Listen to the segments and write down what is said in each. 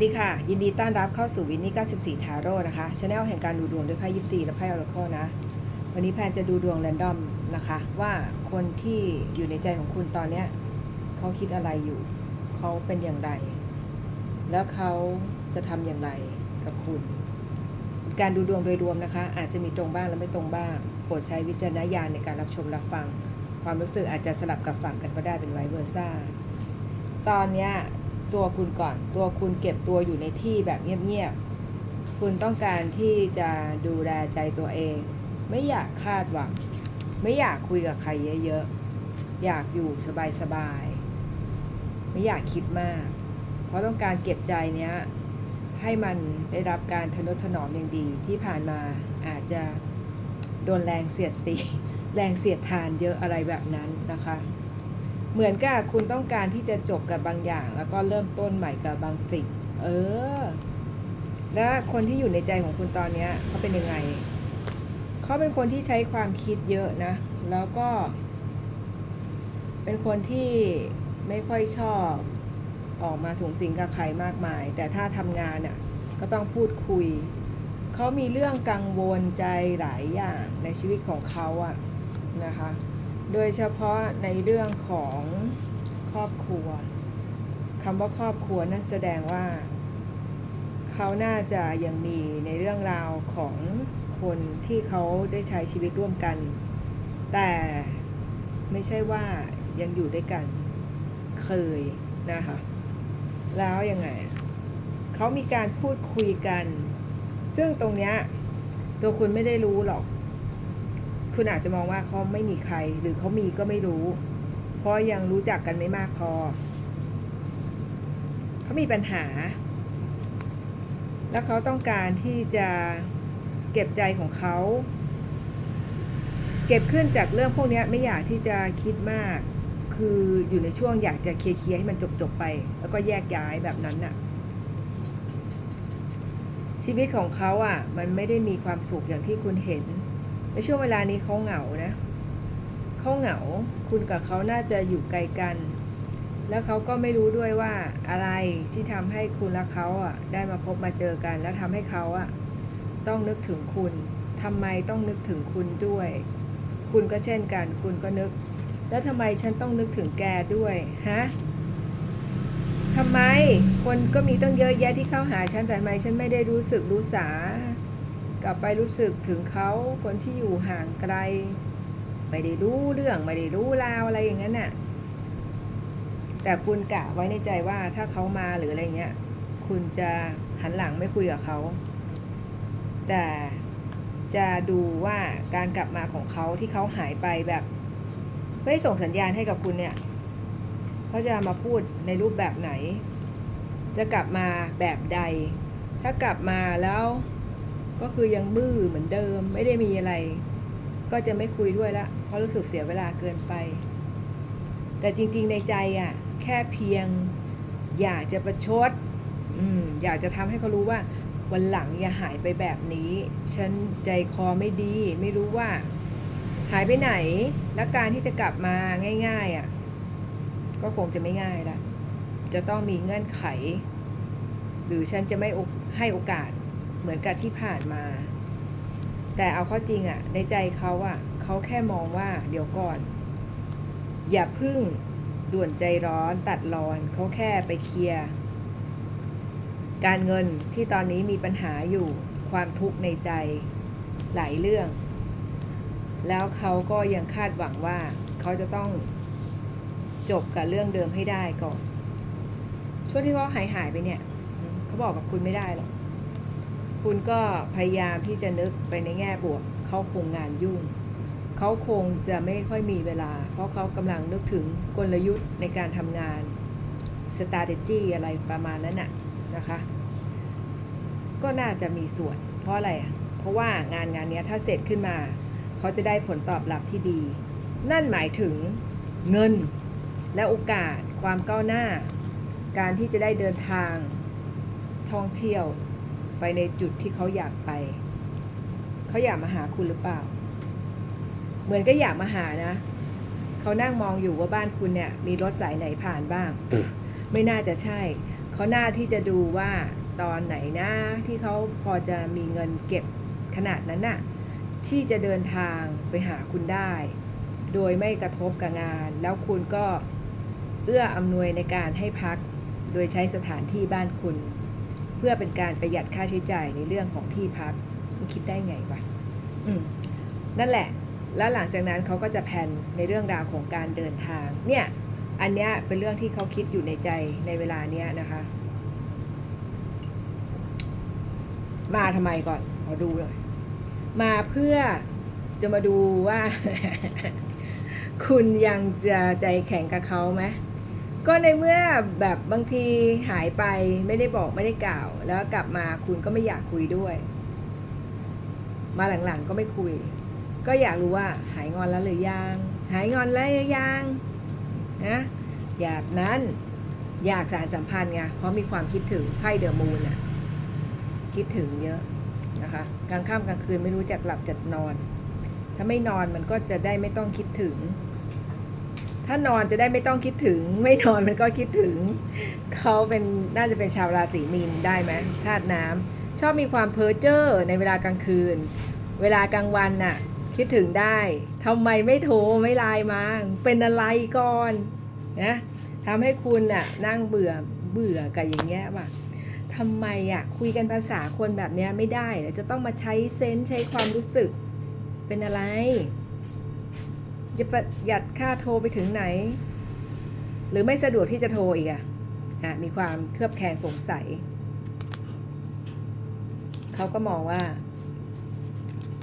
สวัสดีค่ะ ยินดีต้อนรับเข้าสู่วินนี่94 ทาโร่นะคะช anel แห่งการดูดวงด้วยไพ่ยิปซีและไพ่ออร์คิลนะ วันนี้แพนจะดูดวงแรนดอมนะคะ ว่าคนที่อยู่ในใจของคุณตอนเนี้ยเขาคิดอะไรอยู่ เขาเป็นอย่างไร แล้วเขาจะทำอย่างไรกับคุณ การดูดวงโดยรวมนะคะ อาจจะมีตรงบ้างและไม่ตรงบ้างโปรดใช้วิจารณญาณในการรับชมรับฟัง ความรู้สึกอาจจะสลับกับฝั่งกันก็ได้เป็นไวเวอร์ซ่าตอนเนี้ย ตัวคุณก่อน ตัวคุณเก็บตัวอยู่ในที่แบบเงียบๆ คุณต้องการที่จะดูแลใจตัวเอง ไม่อยากคาดหวัง ไม่อยากคุยกับใครเยอะๆ อยากอยู่สบายๆ ไม่อยากคิดมาก เพราะต้องการเก็บใจเนี้ยให้มันได้รับการทนุถนอมอย่างดีที่ผ่านมาอาจจะโดนแรงเสียดสี แรงเสียดทานเยอะอะไรแบบนั้นนะคะ เหมือนกับคุณต้องการที่จะจบกับบางอย่าง แล้วก็เริ่มต้นใหม่กับบางสิ่ง เออ แล้วคนที่อยู่ในใจของคุณตอนนี้เขาเป็นยังไง เขาเป็นคนที่ใช้ความคิดเยอะนะ แล้วก็ เป็นคนที่ไม่ค่อยชอบออกมาสูงสิงกับใครมากมาย แต่ถ้าทำงานอะก็ต้องพูดคุย เขามีเรื่องกังวลใจหลายอย่างในชีวิตของเขาอะนะคะ โดยเฉพาะในเรื่องของครอบครัวคำว่าครอบครัวนั่นแสดงว่า เขาน่าจะยังมีในเรื่องราวของคนที่เขาได้ใช้ชีวิตร่วมกัน แต่ไม่ใช่ว่ายังอยู่ด้วยกันเคยนะคะ แล้วยังไง เขามีการพูดคุยกัน ซึ่งตรงเนี้ยตัวคุณไม่ได้รู้หรอก คุณอาจจะมองว่าเขาไม่มีใคร หรือเขามีก็ไม่รู้ เพราะยังรู้จักกันไม่มากพอ เขามีปัญหา แล้วเขาต้องการที่จะเก็บใจของเขา เก็บขึ้นจากเรื่องพวกนี้ไม่อยากที่จะคิดมาก คืออยู่ในช่วงอยากจะเคลียร์ให้มันจบๆไป แล้วก็แยกย้ายแบบนั้นน่ะชีวิตของเขาอะ มันไม่ได้มีความสุขอย่างที่คุณเห็น ในช่วงเวลานี้เขาเหงานะเขาเหงาคุณกับเขาน่าจะอยู่ไกลกัน แล้วเขาก็ไม่รู้ด้วยว่าอะไรที่ทำให้คุณและเขาอะได้มาพบมาเจอกัน แล้วทำให้เขาอะต้องนึกถึงคุณทำไมต้องนึกถึงคุณด้วย คุณก็เช่นกัน คุณก็นึก แล้วทำไมฉันต้องนึกถึงแกด้วยฮะทำไมคนก็มีตั้งเยอะแยะที่เข้าหาฉันแต่ทำไมฉันไม่ได้รู้สึกรู้สา กลับไปรู้สึกถึงเขาคนที่อยู่ห่างไกล ไม่ได้รู้เรื่องไม่ได้รู้ราวอะไรอย่างนั้นน่ะแต่คุณกะไว้ในใจว่าถ้าเขามาหรืออะไรเงี้ย คุณจะหันหลังไม่คุยกับเขา แต่จะดูว่าการกลับมาของเขาที่เขาหายไปแบบไม่ส่งสัญญาณให้กับคุณเนี่ยเขาจะมาพูดในรูปแบบไหน จะกลับมาแบบใด ถ้ากลับมาแล้ว ก็คือยังบื้อเหมือนเดิมไม่ได้มีอะไร ก็จะไม่คุยด้วยละเพราะรู้สึกเสียเวลาเกินไป แต่จริง ๆ ในใจอะแค่เพียงอยากจะประชดอืมอยากจะทำให้เขารู้ว่าวันหลังอย่าหายไปแบบนี้ ฉันใจคอไม่ดี ไม่รู้ว่า หายไปไหน และการที่จะกลับมาง่าย ๆอะก็คงจะไม่ง่ายละจะต้องมีเงื่อนไข หรือฉันจะไม่ให้โอกาส เหมือนกับที่ผ่านมา แต่เอาเข้อจริงอะในใจเขาอะเขาแค่มองว่าเดี๋ยวก่อน อย่าพึ่งด่วนใจร้อนตัดรอนเขาแค่ไปเคลียร์การเงินที่ตอนนี้มีปัญหาอยู่ความทุกข์ในใจหลายเรื่อง แล้วเขาก็ยังคาดหวังว่าเขาจะต้องจบกับเรื่องเดิมให้ได้ก่อน ช่วงที่เขาหายหายไปเนี่ย เขาบอกกับคุณไม่ได้หรอก คุณก็พยายามที่จะนึกไปในแง่บวก เขาคงงานยุ่ง เขาคงจะไม่ค่อยมีเวลา เพราะเขากำลังนึกถึงกลยุทธ์ในการทำงาน strategy อะไรประมาณนั้นน่ะนะคะ ก็น่าจะมีส่วน เพราะอะไร เพราะว่างานงานนี้ถ้าเสร็จขึ้นมา เขาจะได้ผลตอบรับที่ดี นั่นหมายถึงเงินและโอกาสความก้าวหน้า การที่จะได้เดินทางท่องเที่ยว ไปในจุดที่เขาอยากไป เขาอยากมาหาคุณหรือเปล่า เหมือนก็อยากมาหานะ เขานั่งมองอยู่ว่าบ้านคุณเนี่ย มีรถสายไหนผ่านบ้าง ไม่น่าจะใช่เขเขาหน้าที่จะดูว่าตอนไหนนะที่เขาพอจะมีเงินเก็บขนาดนั้นน่ะ ที่จะเดินทางไปหาคุณได้ โดยไม่กระทบกับงาน แล้วคุณก็เอื้ออำนวยในการให้พัก โดยใช้สถานที่บ้านคุณ เพื่อเป็นการประหยัดค่าใช้จ่ายในเรื่องของที่พักมันคิดได้ไงวะนั่นแหละ แล้วหลังจากนั้นเขาก็จะแผนในเรื่องราวของการเดินทาง เนี่ย อันเนี้ยเป็นเรื่องที่เขาคิดอยู่ในใจในเวลาเนี้ยนะคะ มาทำไมก่อนขอดูหน่อยมาเพื่อจะมาดูว่า คุณยังจะใจแข็งกับเขาไหม ก็ในเมื่อแบบบางทีหายไปไม่ได้บอกไม่ได้กล่าว แล้วกลับมาคุณก็ไม่อยากคุยด้วย มาหลังๆก็ไม่คุย ก็อยากรู้ว่าหายงอนแล้วหรือยัง หายงอนแล้วหรือยังนะอยากนั้นอยากสารสัมพันธ์ไงเพราะมีความคิดถึงไพ่เดอะมูนอะคิดถึงเยอะนะคะกลางค่ำกลางคืนไม่รู้จักหลับจัดนอน ถ้าไม่นอนมันก็จะได้ไม่ต้องคิดถึง ถ้านอนจะได้ไม่ต้องคิดถึง ไม่นอนมันก็คิดถึง เขาเป็นน่าจะเป็นชาวราศีมีนได้ไหมธาตุน้ำชอบมีความเพ้อเจ้อในเวลากลางคืน เวลากลางวันน่ะ คิดถึงได้ทำไมไม่โทรไม่ไลน์มาเป็นอะไรก่อนนะทำให้คุณน่ะนั่งเบื่อเบื่อกับอย่างเงี้ยว่ะทำไมอะคุยกันภาษาคนแบบเนี้ยไม่ได้เหรอจะต้องมาใช้เซนส์ใช้ความรู้สึกเป็นอะไร จะประหยัดค่าโทรไปถึงไหน หรือไม่สะดวกที่จะโทรอีกอะอะมีความเครือบแคลงสงสัย เขาก็มองว่า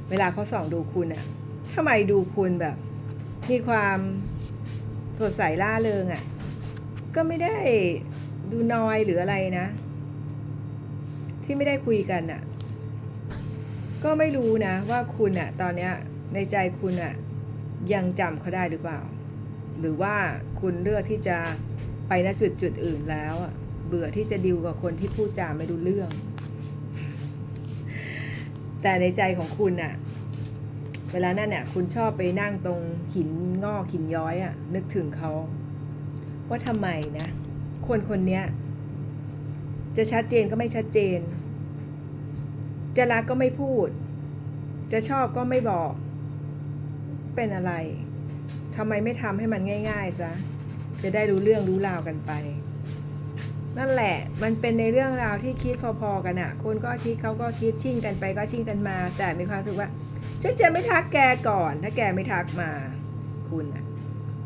เวลาเขาส่องดูคุณอะทำไมดูคุณแบบ มีความสดใสล่าเริงอะก็ไม่ได้ดูนอยหรืออะไรนะ ที่ไม่ได้คุยกันอะก็ไม่รู้นะว่าคุณอะตอนเนี้ยในใจคุณอะ ยังจำเขาได้หรือเปล่า หรือว่าคุณเลือกที่จะไปณจุดจุดๆอื่นแล้ว เบื่อที่จะดิวกับคนที่พูดจาไม่รู้เรื่อง แต่ในใจของคุณอะเวลานั่นน่ะคุณชอบไปนั่งตรงหินงอกหินย้อยอะนึกถึงเขาว่าทำไมนะ คนคนเนี้ยจะชัดเจนก็ไม่ชัดเจน จะรักก็ไม่พูด จะชอบก็ไม่บอก เป็นอะไรทำไมไม่ทำให้มันง่ายๆซะจะได้รู้เรื่องรู้ราวกันไป นั่นแหละ มันเป็นในเรื่องราวที่คิดพอๆกันอะคนก็คิดเขาก็คิดชิ่งกันไปก็ชิ่งกันมา แต่มีความรู้สึกว่าฉันจะไม่ทักแกก่อน ถ้าแกไม่ทักมาคุณอะ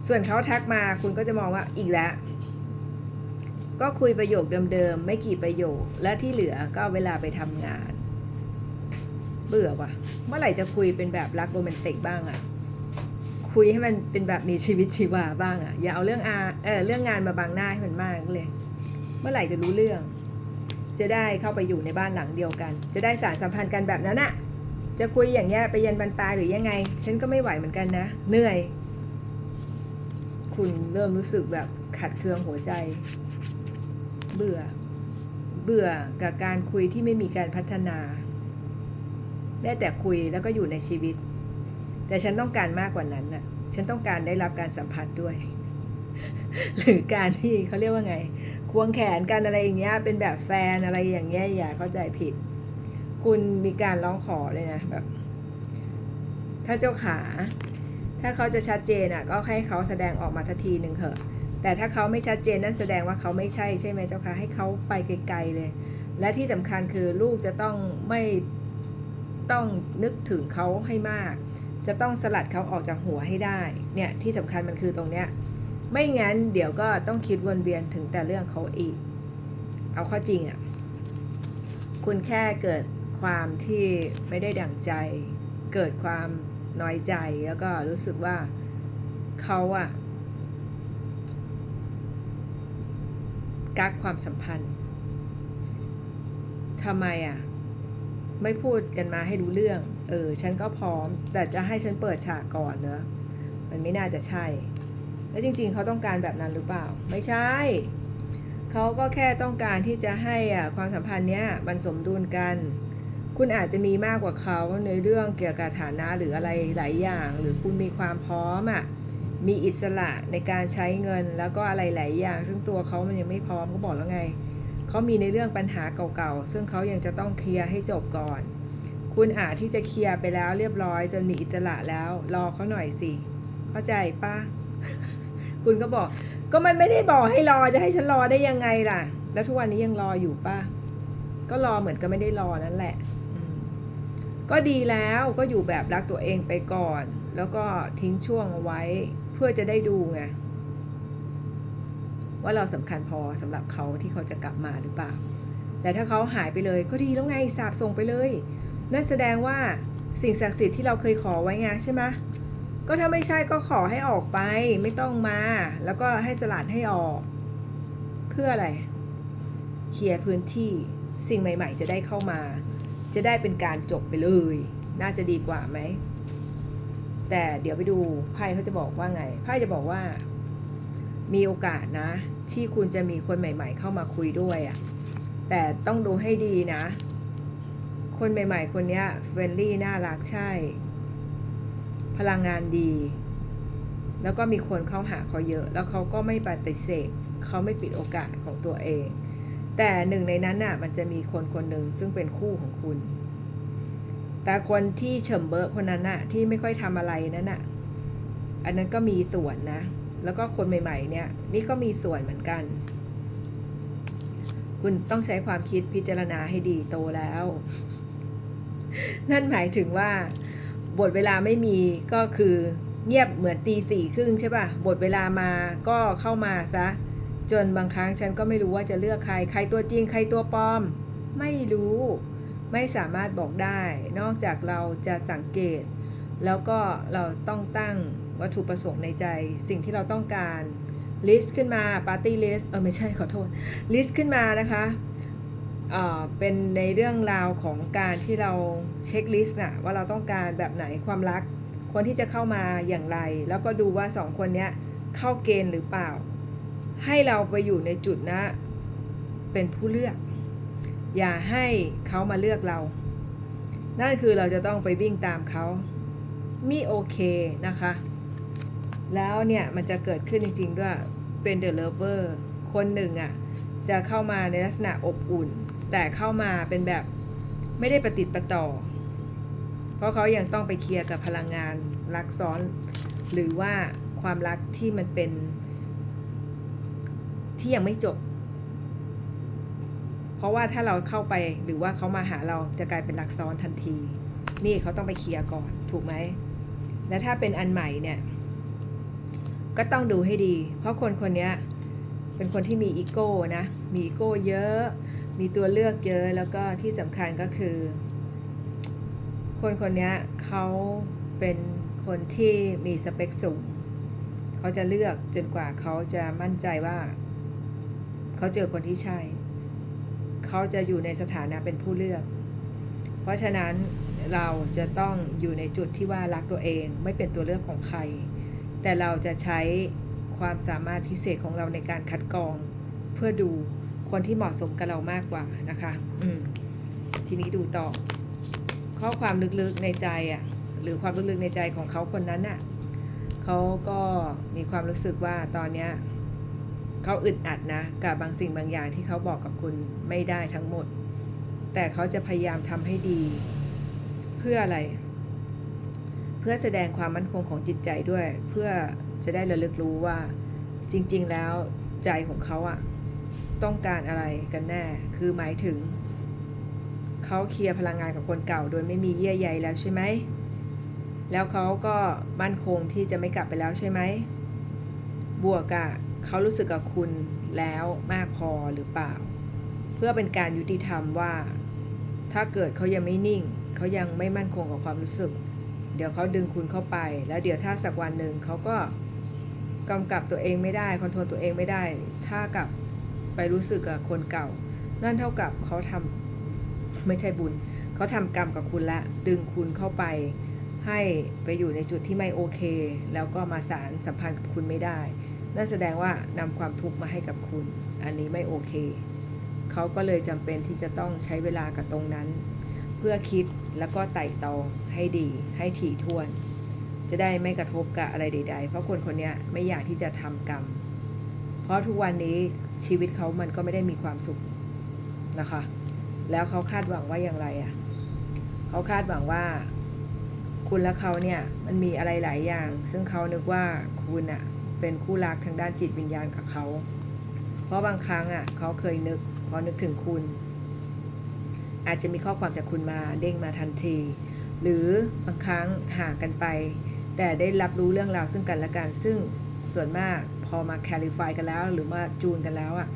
ส่วนเขาทักมาคุณก็จะมองว่าอีกแล้ว ก็คุยประโยคเดิมๆ ไม่กี่ประโยค และที่เหลือก็เอาเวลาไปทำงาน เบื่อว่ะ เมื่อไหร่จะคุยเป็นแบบรักโรแมนติกบ้างอะ คุยให้มันเป็นแบบมีชีวิตชีวาบ้างอะอย่าเอาเรื่องอาเออเรื่องงานมาบังหน้าให้มันมากเลย เมื่อไหร่จะรู้เรื่อง จะได้เข้าไปอยู่ในบ้านหลังเดียวกัน จะได้สารสัมพันธ์กันแบบนั้นอะจะคุยอย่างเงี้ยไปยันบันตายหรือยังไง ฉันก็ไม่ไหวเหมือนกันนะ เหนื่อย คุณเริ่มรู้สึกแบบขัดเคืองหัวใจ เบื่อ เบื่อกับการคุยที่ไม่มีการพัฒนา ได้แต่คุยแล้วก็อยู่ในชีวิต แต่ฉันต้องการมากกว่านั้นน่ะ ฉันต้องการได้รับการสัมผัสด้วย หรือการที่เขาเรียกว่าไง ควงแขนกันอะไรอย่างเงี้ย เป็นแบบแฟนอะไรอย่างเงี้ยอย่าเข้าใจผิด คุณมีการร้องขอเลยนะแบบ ถ้าเจ้าขา ถ้าเขาจะชัดเจนอะ ก็ให้เขาแสดงออกมาทันทีหนึ่งเถอะ แต่ถ้าเขาไม่ชัดเจนนั่นแสดงว่าเขาไม่ใช่ใช่ไหมเจ้าคะให้เขาไปไกลๆเลย และที่สำคัญคือลูกจะต้องไม่ต้องนึกถึงเขาให้มาก จะต้องสลัดเขาออกจากหัวให้ได้เนี่ยที่สำคัญมันคือตรงเนี้ยไม่งั้นเดี๋ยวก็ต้องคิดวนเวียนถึงแต่เรื่องเขาอีก เอาข้อจริงอะ่ะคุณแค่เกิดความที่ไม่ได้ดั่งใจ เกิดความน้อยใจแล้วก็รู้สึกว่าเขาอะกักความสัมพันธ์ทำไมอะ ไม่พูดกันมาให้รู้เรื่อง เออ ฉันก็พร้อม แต่จะให้ฉันเปิดฉากก่อนเนอะมันไม่น่าจะใช่ แล้วจริง ๆ เขาต้องการแบบนั้นหรือเปล่า ไม่ใช่ เขาก็แค่ต้องการที่จะให้อะความสัมพันธ์เนี้ยมันสมดุลกัน คุณอาจจะมีมากกว่าเขาในเรื่องเกี่ยวกับฐานะหรืออะไรหลายอย่าง หรือคุณมีความพร้อมอะ มีอิสระในการใช้เงินแล้วก็อะไรหลายอย่าง ซึ่งตัวเขามันยังไม่พร้อมก็บอกแล้วไง เขามีในเรื่องปัญหาเก่าๆ ซึ่งเขายังจะต้องเคลียร์ให้จบก่อน คุณอาจที่จะเคลียร์ไปแล้วเรียบร้อย จนมีอิสระแล้ว รอเขาหน่อยสิ เข้าใจปะคุณก็บอก ก็มันไม่ได้บอกให้รอจะให้ฉันรอได้ยังไงล่ะ แล้วทุกวันนี้ยังรออยู่ปะก็รอเหมือนกับไม่ได้รอนั่นแหละ ก็ดีแล้วก็อยู่แบบรักตัวเองไปก่อน แล้วก็ทิ้งช่วงเอาไว้ เพื่อจะได้ดูไง ว่าเราสำคัญพอสำหรับเขาที่เขาจะกลับมาหรือเปล่า แต่ถ้าเขาหายไปเลยก็ดีแล้วไงสาบส่งไปเลย นั่นแสดงว่าสิ่งศักดิ์สิทธิ์ที่เราเคยขอไว้ไงใช่ไหมก็ถ้าไม่ใช่ก็ขอให้ออกไปไม่ต้องมา แล้วก็ให้สลัดให้ออก เพื่ออะไรเคลียร์พื้นที่สิ่งใหม่ ๆ จะได้เข้ามา จะได้เป็นการจบไปเลย น่าจะดีกว่าไหมแต่เดี๋ยวไปดูไพ่เขาจะบอกว่าไงไพ่จะบอกว่า มีโอกาสนะ ที่คุณจะมีคนใหม่ ๆ เข้ามาคุยด้วยอะ่ะแต่ต้องดูให้ดีนะ คนใหม่ ๆ คนนี้เฟรนลี่น่ารักใช่ พลังงานดี แล้วก็มีคนเข้าหาเขาเยอะ แล้วเขาก็ไม่ปฏิเสธเขาไม่ปิดโอกาสของตัวเอง แต่หนึ่งในนั้นน่ะมันจะมีคนคนหนึ่งซึ่งเป็นคู่ของคุณ แต่คนที่เฉิมเบอร์คนนั้นน่ะที่ไม่ค่อยทำอะไรนั้นน่ะอันนั้นก็มีส่วนนะ แล้วก็คนใหม่ๆเนี่ยนี่ก็มีส่วนเหมือนกัน คุณต้องใช้ความคิดพิจารณาให้ดีโตแล้ว นั่นหมายถึงว่าบทเวลาไม่มีก็คือเงียบเหมือนตีสี่ครึ่งใช่ป่ะบทเวลามาก็เข้ามาซะ จนบางครั้งฉันก็ไม่รู้ว่าจะเลือกใคร ใครตัวจริง ใครตัวปลอม ไม่รู้ ไม่สามารถบอกได้ นอกจากเราจะสังเกต แล้วก็เราต้องตั้ง วัตถุประสงค์ในใจ สิ่งที่เราต้องการลิสต์ขึ้นมาปาร์ตี้ลิสต์เออไม่ใช่ขอโทษลิสต์ขึ้นมานะคะเอ่อเป็นในเรื่องราวของการที่เราเช็คลิสต์น่ะว่าเราต้องการแบบไหนความรักคนที่จะเข้ามาอย่างไร แล้วก็ดูว่าสองคนเนี้ยเข้าเกณฑ์หรือเปล่า ให้เราไปอยู่ในจุดนะเป็นผู้เลือก อย่าให้เขามาเลือกเรา นั่นคือเราจะต้องไปวิ่งตามเขามีโอเคนะคะ แล้วเนี่ยมันจะเกิดขึ้นจริง ๆ ด้วยเป็นเดอะเลเวอร์คนหนึ่งอะ่ะจะเข้ามาในลักษณะอบอุ่น แต่เข้ามาเป็นแบบไม่ได้ประติดประต่อ เพราะเขายังต้องไปเคลียร์กับพลังงานรักซ้อน หรือว่าความรักที่มันเป็น ที่ยังไม่จบ เพราะว่าถ้าเราเข้าไปหรือว่าเขามาหาเราจะกลายเป็นรักซ้อนทันที นี่เขาต้องไปเคลียร์ก่อนถูกไหมและถ้าเป็นอันใหม่เนี่ย ก็ต้องดูให้ดี เพราะคนคนนี้เป็นคนที่มีอีโก้นะ มีอีโก้เยอะ มีตัวเลือกเยอะ แล้วก็ที่สำคัญก็คือ คนคนนี้เขาเป็นคนที่มีสเปคสูง เขาจะเลือกจนกว่าเขาจะมั่นใจว่า เขาเจอคนที่ใช่ เขาจะอยู่ในสถานะเป็นผู้เลือก เพราะฉะนั้นเราจะต้องอยู่ในจุดที่ว่ารักตัวเองไม่เป็นตัวเลือกของใคร แต่เราจะใช้ความสามารถพิเศษของเราในการคัดกรอง เพื่อดูคนที่เหมาะสมกับเรามากกว่านะคะอืมทีนี้ดูต่อ ข้อความลึกๆในใจอะ่ะหรือความลึกๆในใจของเขาคนนั้นอะเขาก็มีความรู้สึกว่าตอนเนี้ยเขาอึดอัดนะกับบางสิ่งบางอย่างที่เขาบอกกับคุณไม่ได้ทั้งหมด แต่เขาจะพยายามทำให้ดี เพื่ออะไร เพื่อแสดงความมั่นคงของจิตใจด้วย เพื่อจะได้ระลึกรู้ว่าจริง ๆ แล้วใจของเขาอะต้องการอะไรกันแน่ คือหมายถึง เขาเคลียร์พลังงานกับคนเก่า โดยไม่มีเยื่อใยแล้วใช่ไหม แล้วเขาก็มั่นคงที่จะไม่กลับไปแล้วใช่ไหม บวกกับเขารู้สึกกับคุณแล้วมากพอหรือเปล่า เพื่อเป็นการยุติธรรมว่า ถ้าเกิดเขายังไม่นิ่ง เขายังไม่มั่นคงกับความรู้สึก เดี๋ยวเขาดึงคุณเข้าไป แล้วเดี๋ยวถ้าสักวันหนึ่งเขาก็กำกับตัวเองไม่ได้คอนโทรลตัวเองไม่ได้ ถ้ากลับไปรู้สึกกับคนเก่า นั่นเท่ากับเขาทำไม่ใช่บุญ เขาทำกรรมกับคุณละ ดึงคุณเข้าไป ให้ไปอยู่ในจุดที่ไม่โอเค แล้วก็มาสารสัมพันธ์กับคุณไม่ได้ นั่นแสดงว่านำความทุกข์มาให้กับคุณ อันนี้ไม่โอเค เขาก็เลยจำเป็นที่จะต้องใช้เวลากับตรงนั้น เพื่อคิด แล้วก็ไต่ตองให้ดี ให้ถี่ถ้วน จะได้ไม่กระทบกับอะไรใด ๆ เพราะคนคนนี้ไม่อยากที่จะทำกรรม เพราะทุกวันนี้ชีวิตเขามันก็ไม่ได้มีความสุขนะคะ แล้วเขาคาดหวังว่าอย่างไรอะ่ะเขาคาดหวังว่าคุณและเขาเนี่ยมันมีอะไรหลายอย่าง ซึ่งเขานึกว่าคุณอะ่ะเป็นคู่รักทางด้านจิตวิญญาณกับเขา เพราะบางครั้งอะ่ะเขาเคยนึกพอนึกถึงคุณ อาจจะมีข้อความจากคุณมาเด้งมาทันที หรือบางครั้งห่างกันไป แต่ได้รับรู้เรื่องราวซึ่งกันและกัน ซึ่งส่วนมากพอมาแคลิฟายกันแล้ว หรือมาจูนกันแล้วอะ่ะ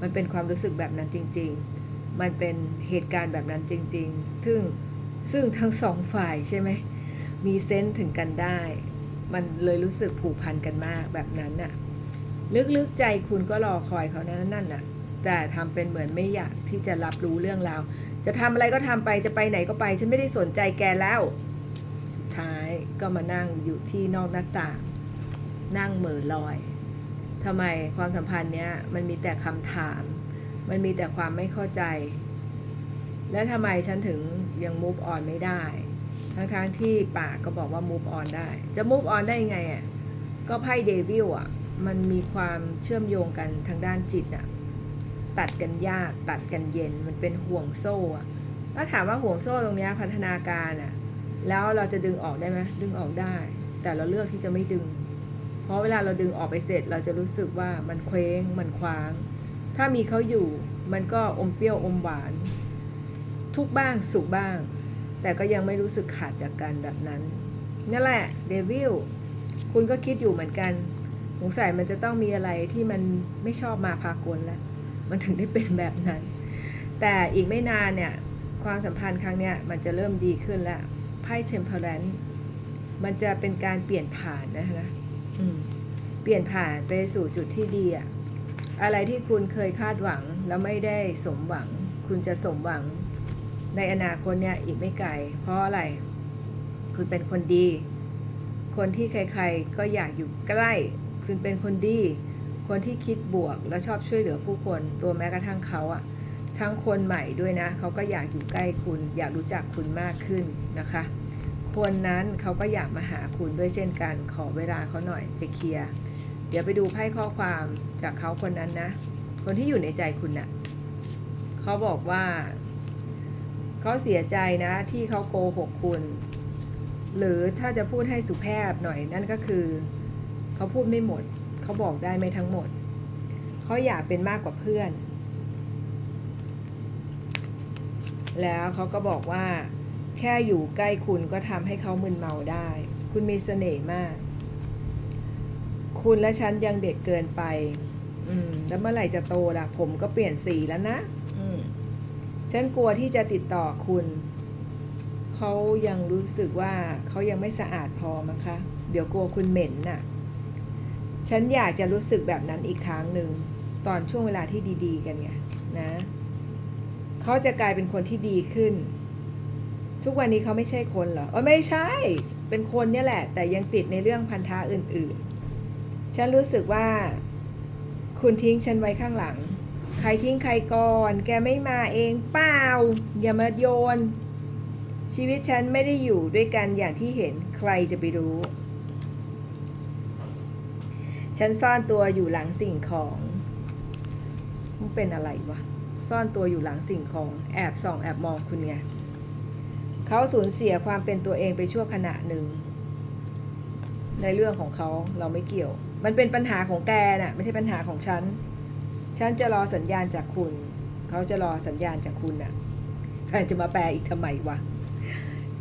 มันเป็นความรู้สึกแบบนั้นจริง ๆ มันเป็นเหตุการณ์แบบนั้นจริง ๆ ซึ่งซึ่งทั้งสองฝ่ายใช่ไหม มีเซนส์ถึงกันได้ มันเลยรู้สึกผูกพันกันมากแบบนั้นน่ะ ลึกๆใจคุณก็รอคอยเขานั่นนั่นน่ะ แต่ทำเป็นเหมือนไม่อยากที่จะรับรู้เรื่องราว จะทำอะไรก็ทำไปจะไปไหนก็ไป ฉันไม่ได้สนใจแกแล้ว สุดท้ายก็มานั่งอยู่ที่นอกหน้าต่างนั่งเหม่อลอยทำไมความสัมพันธ์เนี้ยมันมีแต่คำถาม มันมีแต่ความไม่เข้าใจ และทำไมฉันถึงยัง move on ไม่ได้ ทั้งๆทที่ปากก็บอกว่า move on ได้ จะ move on ได้ยังไงอะก็ไพ่เดวิลอะ มันมีความเชื่อมโยงกันทางด้านจิตอะ ตัดกันยากตัดกันเย็นมันเป็นห่วงโซ่อะถ้าถามว่าห่วงโซ่ตรงนี้พัฒนาการอะแล้วเราจะดึงออกได้ไหมดึงออกได้ แต่เราเลือกที่จะไม่ดึง เพราะเวลาเราดึงออกไปเสร็จ เราจะรู้สึกว่ามันเคว้งมันคว้าง ถ้ามีเขาอยู่มันก็อมเปรี้ยวอมหวาน ทุกบ้างสุขบ้าง แต่ก็ยังไม่รู้สึกขาดจากกันแบบนั้นนั่นแหละเดวิลคุณก็คิดอยู่เหมือนกันสงสัยมันจะต้องมีอะไรที่มันไม่ชอบมาพากลแล้ว มันถึงได้เป็นแบบนั้น แต่อีกไม่นานเนี่ยความสัมพันธ์ครั้งเนี้ยมันจะเริ่มดีขึ้นแล้วไพ่เชมเพลนมันจะเป็นการเปลี่ยนผ่านนะนะอืมเปลี่ยนผ่านไปสู่จุดที่ดีอะอะไรที่คุณเคยคาดหวังแล้วไม่ได้สมหวัง คุณจะสมหวังในอนาคตเนี่ยอีกไม่ไกล เพราะอะไร คุณเป็นคนดี คนที่ใครๆก็อยากอยู่ใกล้ คุณเป็นคนดี คนที่คิดบวกและชอบช่วยเหลือผู้คนรวมแม้กระทั่งเขาอะทั้งคนใหม่ด้วยนะ เขาก็อยากอยู่ใกล้คุณ อยากรู้จักคุณมากขึ้นนะคะ คนนั้นเขาก็อยากมาหาคุณด้วยเช่นกัน ขอเวลาเขาหน่อยไปเคลียร์เดี๋ยวไปดูไพ่ข้อความจากเขาคนนั้นนะ คนที่อยู่ในใจคุณน่ะเขาบอกว่า เขาเสียใจนะที่เขาโกหกคุณ หรือถ้าจะพูดให้สุภาพหน่อยนั่นก็คือ เขาพูดไม่หมด เขาบอกได้ไม่ทั้งหมด เขาอยากเป็นมากกว่าเพื่อน แล้วเขาก็บอกว่า แค่อยู่ใกล้คุณก็ทำให้เขามึนเมาได้ คุณมีเสน่ห์มาก คุณและฉันยังเด็กเกินไป อืม แล้วเมื่อไหร่จะโตล่ะ ผมก็เปลี่ยนสีแล้วนะ อืม ฉันกลัวที่จะติดต่อคุณเขายังรู้สึกว่าเขายังไม่สะอาดพอมั้งคะ เดี๋ยวกลัวคุณเหม็นน่ะ ฉันอยากจะรู้สึกแบบนั้นอีกครั้งหนึ่งตอนช่วงเวลาที่ดี ๆ กันไงนะเขาจะกลายเป็นคนที่ดีขึ้น ทุกวันนี้เขาไม่ใช่คนเหรอเออไม่ใช่เป็นคนเนี่ยแหละ แต่ยังติดในเรื่องพันธะอื่น ๆ ฉันรู้สึกว่า คุณทิ้งฉันไว้ข้างหลัง ใครทิ้งใครก่อน แกไม่มาเองเปล่า อย่ามาโยน ชีวิตฉันไม่ได้อยู่ด้วยกันอย่างที่เห็นใครจะไปรู้ ฉันซ่อนตัวอยู่หลังสิ่งของมันเป็นอะไรวะ ซ่อนตัวอยู่หลังสิ่งของ แอบส่อง แอบมองคุณไงเขาสูญเสียความเป็นตัวเองไปชั่วขณะหนึ่ง ในเรื่องของเขาเราไม่เกี่ยว มันเป็นปัญหาของแกน่ะไม่ใช่ปัญหาของฉัน ฉันจะรอสัญญาณจากคุณ เขาจะรอสัญญาณจากคุณน่ะจะมาแปลอีกทำไมวะ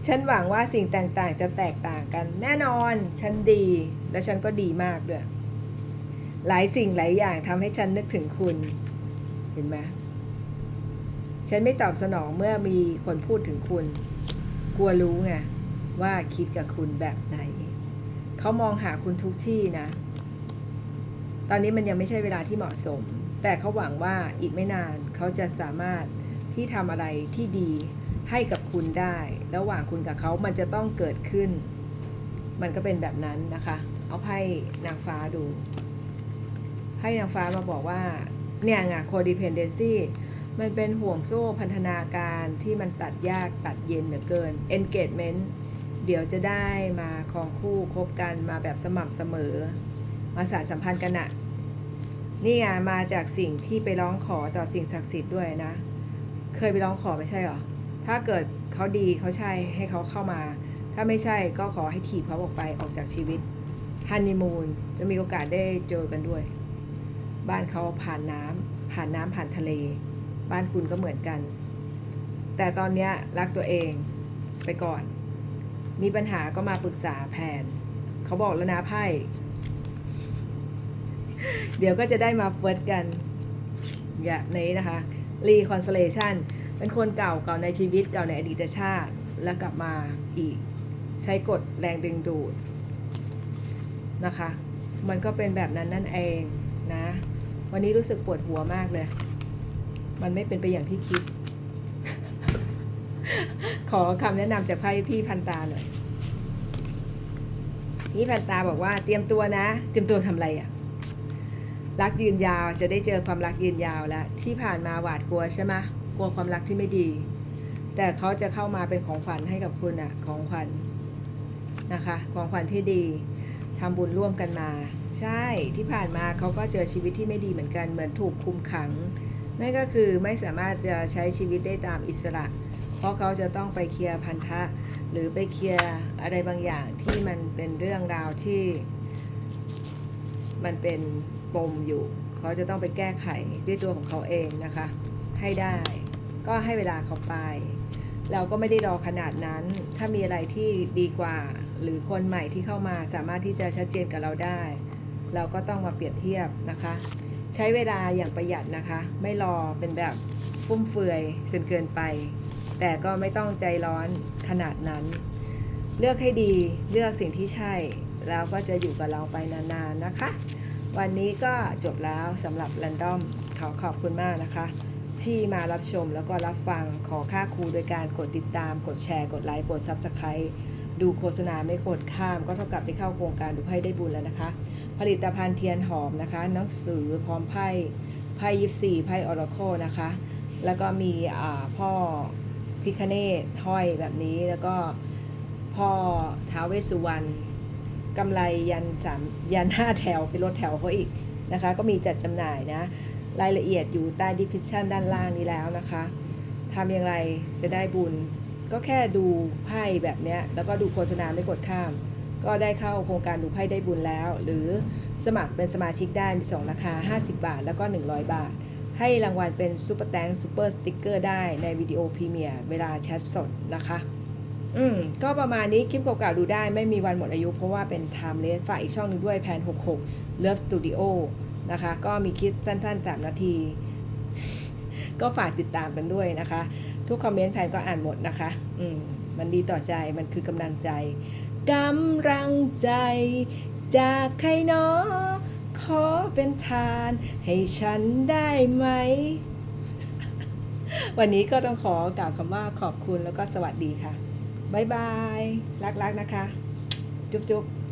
ฉันหวังว่าสิ่งต่างๆ จะแตกต่างกัน แน่นอน ฉันดี และฉันก็ดีมากด้วย หลายสิ่งหลายอย่างทำให้ฉันนึกถึงคุณ เห็นไหมฉันไม่ตอบสนองเมื่อมีคนพูดถึงคุณ กลัวรู้ไงว่าคิดกับคุณแบบไหน เขามองหาคุณทุกที่นะ ตอนนี้มันยังไม่ใช่เวลาที่เหมาะสม แต่เขาหวังว่าอีกไม่นานเขาจะสามารถที่ทำอะไรที่ดีให้กับคุณได้ ระหว่างคุณกับเขามันจะต้องเกิดขึ้น มันก็เป็นแบบนั้นนะคะ เอาไพ่นางฟ้าดู ไพ่นางฟ้ามาบอกว่าเนี่ยไง codependency มันเป็นห่วงโซ่พันธนาการที่มันตัดยากตัดเย็นเหลือเกิน engagement เดี๋ยวจะได้มาคองคู่คบกันมาแบบสม่ำเสมอ มาสานสัมพันธ์กันอะนี่ไงมาจากสิ่งที่ไปร้องขอต่อสิ่งศักดิ์สิทธิ์ด้วยนะ เคยไปร้องขอไม่ใช่หรอ ถ้าเกิดเขาดีเขาใช่ให้เขาเข้ามา ถ้าไม่ใช่ก็ขอให้ถีบเขาออกไปออกจากชีวิตฮันนีมูนจะมีโอกาสได้เจอกันด้วย บ้านเขาผ่านน้ำผ่านน้ำผ่านทะเล บ้านคุณก็เหมือนกัน แต่ตอนนี้รักตัวเองไปก่อน มีปัญหาก็มาปรึกษาแผน เขาบอกแล้วนะไพ่ เดี๋ยวก็จะได้มาเฟิร์สกัน อย่างนี้นะคะ reconciliation เป็นคนเก่าเก่าในชีวิตเก่าในอดีตชาติ แล้วกลับมาอีก ใช้กฎแรงดึงดูดนะคะ มันก็เป็นแบบนั้นนั่นเองนะ วันนี้รู้สึกปวดหัวมากเลย มันไม่เป็นไปอย่างที่คิด ขอคำแนะนำจากไพ่พี่พันตาหน่อย พี่พันตาบอกว่าเตรียมตัวนะ เตรียมตัวทำอะไรอะ่ะ รักยืนยาวจะได้เจอความรักยืนยาวแล้ว ที่ผ่านมาหวาดกลัวใช่ไหมกลัวความรักที่ไม่ดี แต่เขาจะเข้ามาเป็นของขวัญให้กับคุณอะของขวัญนะคะ ของขวัญที่ดีทำบุญร่วมกันมา ใช่ที่ผ่านมาเขาก็เจอชีวิตที่ไม่ดีเหมือนกันเหมือนถูกคุมขัง นั่นก็คือไม่สามารถจะใช้ชีวิตได้ตามอิสระ เพราะเขาจะต้องไปเคลียร์พันธะ หรือไปเคลียร์อะไรบางอย่างที่มันเป็นเรื่องราวที่ มันเป็นปมอยู่ เขาจะต้องไปแก้ไขด้วยตัวของเขาเองนะคะ ให้ได้ก็ให้เวลาเขาไป เราก็ไม่ได้รอขนาดนั้น ถ้ามีอะไรที่ดีกว่า หรือคนใหม่ที่เข้ามาสามารถที่จะชัดเจนกับเราได้ เราก็ต้องมาเปรียบเทียบนะคะ ใช้เวลาอย่างประหยัดนะคะ ไม่รอเป็นแบบฟุ่มเฟือยจนเกินไป แต่ก็ไม่ต้องใจร้อนขนาดนั้น เลือกให้ดีเลือกสิ่งที่ใช่ แล้วก็จะอยู่กับเราไปนานๆนะคะ วันนี้ก็จบแล้วสำหรับ Random ขอขอบคุณมากนะคะที่มารับชมแล้วก็รับฟังขอค่าครูโดยการกดติดตาม กดแชร์ กดไลค์กด Subscribe ดูโฆษณาไม่กดข้าม ก็เท่ากับได้เข้าโครงการดูไพ่ได้บุญแล้วนะคะ ผลิตภัณฑ์เทียนหอมนะคะ หนังสือพร้อมไพ่ไพ่ยิปซีไพ่ออร์โคนะคะ แล้วก็มีอ่าพ่อพิคเนตห้อยแบบนี้แล้วก็พ่อท้าวเวสสุวรรณกำไรยันสามยันห้าแถวเป็นรถแถวเขาอีกนะคะ ก็มีจัดจำหน่ายนะ รายละเอียดอยู่ใต้ดีพิชชั่นด้านล่างนี้แล้วนะคะทำอย่างไรจะได้บุญ ก็แค่ดูไพ่แบบนี้แล้วก็ดูโฆษณาไม่กดข้าม ก็ได้เข้าโครงการดูไพ่ได้บุญแล้ว หรือสมัครเป็นสมาชิกได้มี 2 ราคา 50 บาท แล้วก็ 100 บาท ให้รางวัลเป็นซูเปอร์แตงซูเปอร์สติ๊กเกอร์ได้ในวิดีโอพรีเมียร์เวลาแชทสดนะคะ อืม ก็ประมาณนี้คลิปเก่าๆดูได้ไม่มีวันหมดอายุ เพราะว่าเป็น timeless ฝากอีกช่องหนึงด้วยแพน66 Love Studio นะคะ ก็มีคลิปสั้นๆ 3 นาที ก็ฝากติดตามกันด้วยนะคะ ทุกคอมเมนต์แพนก็อ่านหมดนะคะ อืม มันดีต่อใจมันคือกำลังใจ กำลังใจ จากใครเนาะขอเป็นทานให้ฉันได้ไหม วันนี้ก็ต้องขอกล่าวคำว่าขอบคุณแล้วก็สวัสดีค่ะ บ๊ายบาย รักๆนะคะ จุ๊บๆ